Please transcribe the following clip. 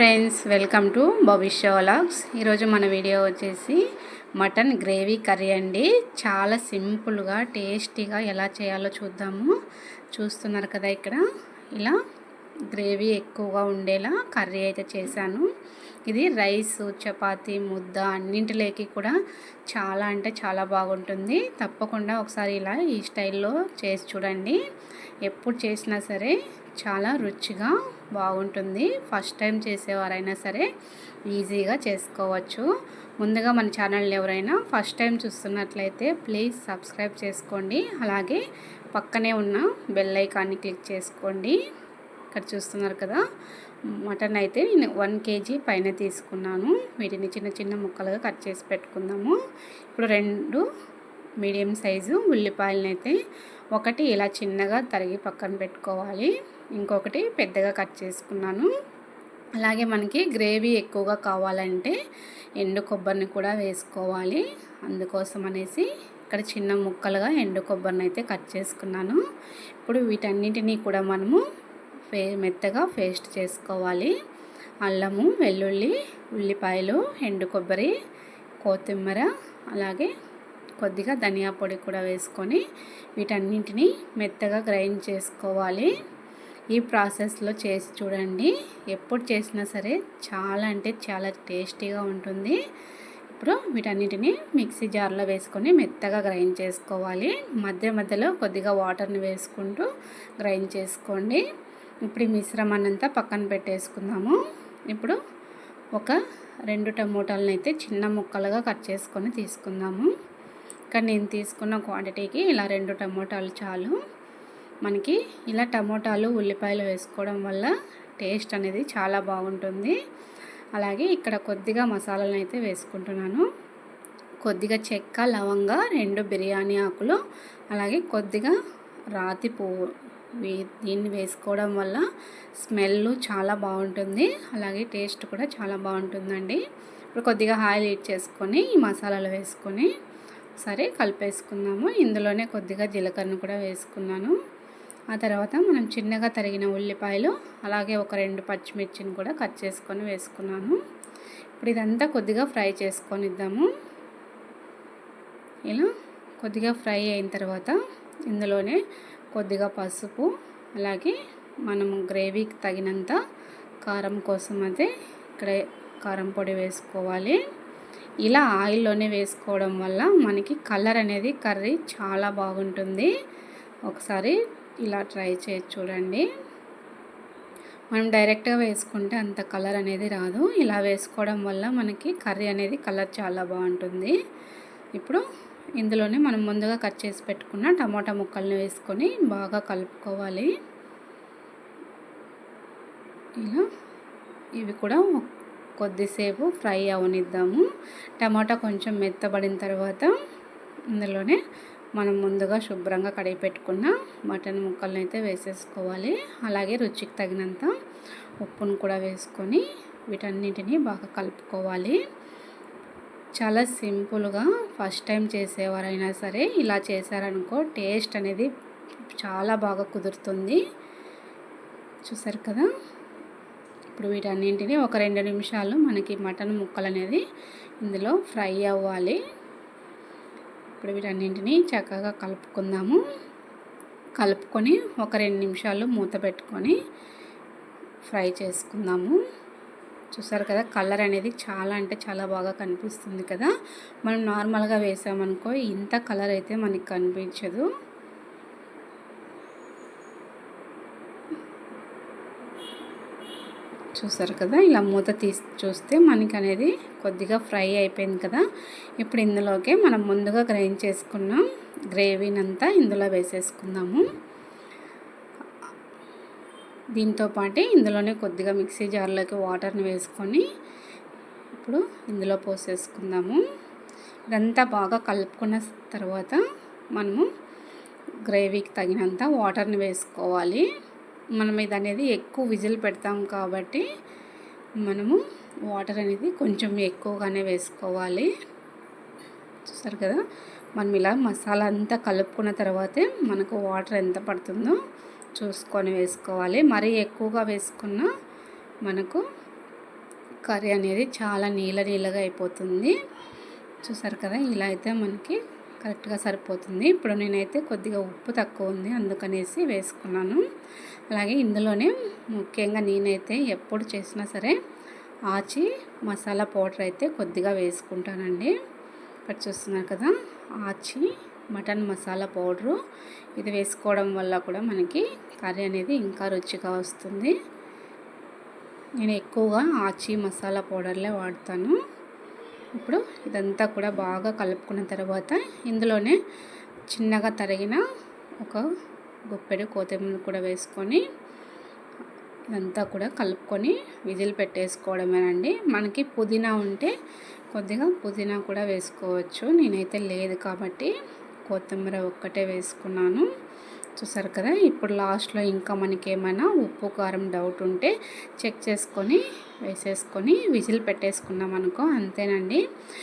Friends welcome to Bhavishya vlogs ఈరోజు మన video వచ్చేసి మటన్ గ్రేవీ కర్రీ అండి. చాలా సింపుల్గా టేస్టీగా ఎలా చేయాలో చూద్దాము. చూస్తున్నారు కదా ఇక్కడ. ఇలా గ్రేవీ ఎక్కువగా ఉండేలా కర్రీ అయితే చేశాను. ఇది రైస్ చపాతి ముద్ద అన్నింటిలోకి కూడా చాలా అంటే చాలా బాగుంటుంది. తప్పకుండా ఒకసారి ఇలా ఈ స్టైల్లో చేసి చూడండి. ఎప్పుడు చేసినా సరే చాలా రుచిగా బాగుంటుంది. ఫస్ట్ టైం చేసేవారైనా సరే ఈజీగా చేసుకోవచ్చు. ముందుగా మన ఛానల్ని ఎవరైనా ఫస్ట్ టైం చూస్తున్నట్లయితే ప్లీజ్ సబ్స్క్రైబ్ చేసుకోండి. అలాగే పక్కనే ఉన్న బెల్ ఐకాన్ని క్లిక్ చేసుకోండి. ఇక్కడ చూస్తున్నారు కదా. మటన్ అయితే నేను వన్ కేజీ పైన తీసుకున్నాను. వీటిని చిన్న చిన్న ముక్కలుగా కట్ చేసి పెట్టుకుందాము. ఇప్పుడు రెండు మీడియం సైజు ఉల్లిపాయలనైతే అయితే ఒకటి ఇలా చిన్నగా తరిగి పక్కన పెట్టుకోవాలి. ఇంకొకటి పెద్దగా కట్ చేసుకున్నాను. అలాగే మనకి గ్రేవీ ఎక్కువగా కావాలంటే ఎండు కొబ్బరిని కూడా వేసుకోవాలి. అందుకోసం అనేసి ఇక్కడ చిన్న ముక్కలుగా ఎండు కొబ్బరిని అయితే కట్ చేసుకున్నాను. ఇప్పుడు వీటన్నింటినీ కూడా మనము ఫే మెత్తగా పేస్ట్ చేసుకోవాలి. అల్లము వెల్లుల్లి ఉల్లిపాయలు ఎండు కొబ్బరి కొత్తిమీర అలాగే కొద్దిగా ధనియా పొడి కూడా వేసుకొని వీటన్నింటినీ మెత్తగా గ్రైండ్ చేసుకోవాలి. ఈ ప్రాసెస్లో చేసి చూడండి. ఎప్పుడు చేసినా సరే చాలా అంటే చాలా టేస్టీగా ఉంటుంది. ఇప్పుడు వీటన్నిటిని మిక్సీ జార్లో వేసుకొని మెత్తగా గ్రైండ్ చేసుకోవాలి. మధ్య మధ్యలో కొద్దిగా వాటర్ని వేసుకుంటూ గ్రైండ్ చేసుకోండి. ఇప్పుడు ఈ మిశ్రమాన్నంతా పక్కన పెట్టేసుకుందాము. ఇప్పుడు ఒక రెండు టమోటాలను అయితే చిన్న ముక్కలుగా కట్ చేసుకొని తీసుకుందాము. ఇక్కడ నేను తీసుకున్న క్వాంటిటీకి ఇలా రెండు టమోటాలు చాలు. మనకి ఇలా టమోటాలు ఉల్లిపాయలు వేసుకోవడం వల్ల టేస్ట్ అనేది చాలా బాగుంటుంది. అలాగే ఇక్కడ కొద్దిగా మసాలాలను అయితే వేసుకుంటున్నాను. కొద్దిగా చెక్క లవంగ రెండు బిర్యానీ ఆకులు అలాగే కొద్దిగా రాతి పువ్వు దీన్ని వేసుకోవడం వల్ల స్మెల్ చాలా బాగుంటుంది. అలాగే టేస్ట్ కూడా చాలా బాగుంటుందండి. ఇప్పుడు కొద్దిగా ఆయిల్ హీట్ చేసుకొని ఈ మసాలాలు వేసుకొని సరే కలిపేసుకున్నాము ఇందులోనే కొద్దిగా జీలకర్ర కూడా వేసుకున్నాను. ఆ తర్వాత మనం చిన్నగా తరిగిన ఉల్లిపాయలు అలాగే ఒక రెండు పచ్చిమిర్చిని కూడా కట్ చేసుకొని వేసుకున్నాను. ఇప్పుడు ఇదంతా కొద్దిగా ఫ్రై చేసుకొని ఇద్దాము ఇలా కొద్దిగా ఫ్రై అయిన తర్వాత ఇందులోనే కొద్దిగా పసుపు అలాగే మనము గ్రేవీకి తగినంత కారం కోసం అయితే ఇక్కడ కారం పొడి వేసుకోవాలి. ఇలా ఆయిల్లోనే వేసుకోవడం వల్ల మనకి కలర్ అనేది కర్రీ చాలా బాగుంటుంది. ఒకసారి ఇలా ట్రై చేసి చూడండి. మనం డైరెక్ట్గా వేసుకుంటే అంత కలర్ అనేది రాదు. ఇలా వేసుకోవడం వల్ల మనకి కర్రీ అనేది కలర్ చాలా బాగుంటుంది. ఇప్పుడు ఇందులోనే మనం ముందుగా కట్ చేసి పెట్టుకున్న టమాటా ముక్కల్ని వేసుకొని బాగా కలుపుకోవాలి. ఇలా ఇవి కూడా కొద్దిసేపు ఫ్రై అవనిద్దాము. టమాటా కొంచెం మెత్తబడిన తర్వాత ఇందులోనే మనం ముందుగా శుభ్రంగా కడిగి పెట్టుకున్న మటన్ ముక్కలను అయితే వేసేసుకోవాలి. అలాగే రుచికి తగినంత ఉప్పును కూడా వేసుకొని వీటన్నిటిని బాగా కలుపుకోవాలి. చాలా సింపుల్గా ఫస్ట్ టైం చేసేవారైనా సరే ఇలా చేశారనుకో టేస్ట్ అనేది చాలా బాగా కుదురుతుంది. చూసారు కదా? ఇప్పుడు వీటన్నింటిని ఒక రెండు నిమిషాలు మనకి మటన్ ముక్కలు అనేది ఇందులో ఫ్రై అవ్వాలి. ఇప్పుడు వీటన్నింటిని చక్కగా కలుపుకుందాము. కలుపుకొని ఒక రెండు నిమిషాలు మూత పెట్టుకొని ఫ్రై చేసుకుందాము. చూసారు కదా కలర్ అనేది చాలా అంటే చాలా బాగా కనిపిస్తుంది కదా. మనం నార్మల్గా వేసామనుకో ఇంత కలర్ అయితే మనకి కనిపించదు. చూసారు కదా ఇలా మూత తీసి చూస్తే మనకి అనేది కొద్దిగా ఫ్రై అయిపోయింది కదా. ఇప్పుడు ఇందులోకి మనం ముందుగా గ్రైండ్ చేసుకున్నాం గ్రేవీనంతా ఇందులో వేసేసుకుందాము. దీంతో పాటే ఇందులోనే కొద్దిగా మిక్సీ జార్లోకి వాటర్ని వేసుకొని ఇప్పుడు ఇందులో పోసేసుకుందాము. ఇదంతా బాగా కలుపుకున్న తర్వాత మనము గ్రేవీకి తగినంత వాటర్ని వేసుకోవాలి. మనం ఇది అనేది ఎక్కువ విజిల్ పెడతాం కాబట్టి మనము వాటర్ అనేది కొంచెం ఎక్కువగానే వేసుకోవాలి. చూసారు కదా? మనం ఇలా మసాలా అంతా కలుపుకున్న తర్వాతే మనకు వాటర్ ఎంత పడుతుందో చూసుకొని వేసుకోవాలి. మరీ ఎక్కువగా వేసుకున్న మనకు కర్రీ అనేది చాలా నీళ్ళ నీళ్ళగా అయిపోతుంది. చూసారు కదా ఇలా అయితే మనకి కరెక్ట్గా సరిపోతుంది. ఇప్పుడు నేనైతే కొద్దిగా ఉప్పు తక్కువ ఉంది అందుకనేసి వేసుకున్నాను. అలాగే ఇందులోనే ముఖ్యంగా నేనైతే ఎప్పుడు చేసినా సరే ఆచి మసాలా పౌడర్ అయితే కొద్దిగా వేసుకుంటానండి. ఇక్కడ చూస్తున్నారు కదా ఆచి మటన్ మసాలా పౌడరు ఇది వేసుకోవడం వల్ల కూడా మనకి కర్రీ అనేది ఇంకా రుచిగా వస్తుంది. నేను ఎక్కువగా ఆచి మసాలా పౌడర్లే వాడతాను. ఇప్పుడు ఇదంతా కూడా బాగా కలుపుకున్న తర్వాత ఇందులోనే చిన్నగా తరిగిన ఒక గుప్పెడు కొత్తిమీర కూడా వేసుకొని ఇదంతా కూడా కలుపుకొని విజిల్ పెట్టేసుకోవడమేనండి. మనకి పుదీనా ఉంటే కొద్దిగా పుదీనా కూడా వేసుకోవచ్చు. నేనైతే లేదు కాబట్టి కొత్తిమీర ఒక్కటే వేసుకున్నాను. చూసారు కదా ఇప్పుడు లాస్ట్లో ఇంకా మనకి ఏమైనా ఉప్పు కారం డౌట్ ఉంటే చెక్ చేసుకొని వేసేసుకొని విజిల్ పెట్టేసుకున్నాం అనుకో అంతేనండి.